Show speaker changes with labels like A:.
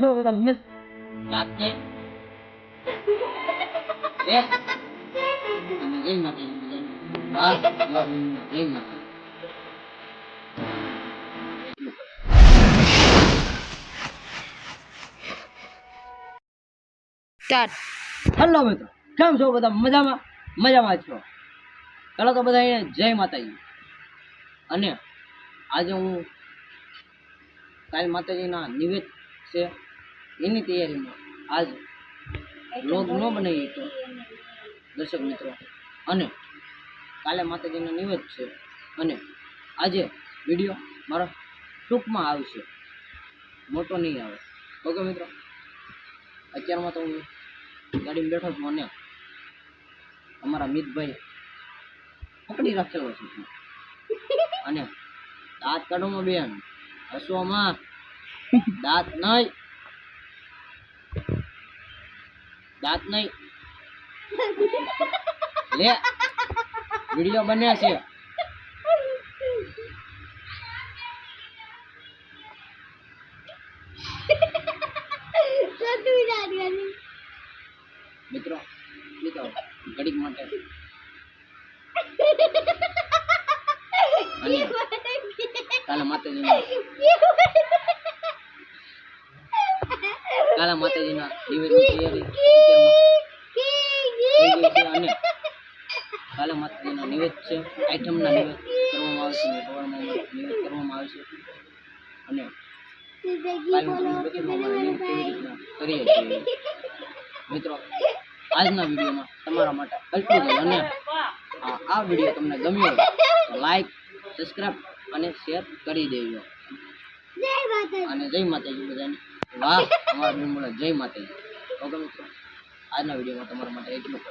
A: છો બધા મિસ
B: રાત છે એક અને જય માતાજી હા જય માતા
C: સ્ટાર્ટ
A: હલો મિત્રો કેમ છો બધા મજામાં મજામાં છો ચાલો તો બધા અહીંયા જય માતાજી અને આજે હું કાલ માતાજીના નિવેદ છે. એની તૈયારીમાં આજ લોગ ન બનાવી તો, દર્શક મિત્રો. અને કાલે માતાજીનો નિવેદ છે. અને આજે વીડિયો મારો ટૂંકમાં આવશે. મોટો નહીં આવે. ઓકે મિત્રો? અત્યારમાં તો હું ગાડીમાં બેઠો છું અને અમારા મિતભાઈ પકડી રાખેલો છે. અને દાંત કાઢવામાં બેન. હસવામાં દાંત નહીં દાંત નહીં લે વીડિયો બને છે મિત્રો મિત્રો ઘડીક માટે અને કાલે માતાજીના. કાલે માતાજીના નિવેદની તૈયારી અને કાલે માતાજીના નિવેદ છે. આઈટમના નિવેદ કરવામાં ને સવારમાં નિવેદ કરવામાં આવશે અને કરીએ છીએ? મિત્રો આજના વિડીયોમાં તમારા માટે એટલું જ અને આ વીડિયો તમને ગમ્યો લાઈક સબસ્ક્રાઇબ અને શેર કરી દેજો. અને જય માતાજી બધાને. વાહ અમારા બિમોળા જય માતાજી. ઓકે મિત્રો આજના વિડીયોમાં તમારા માટે એટલું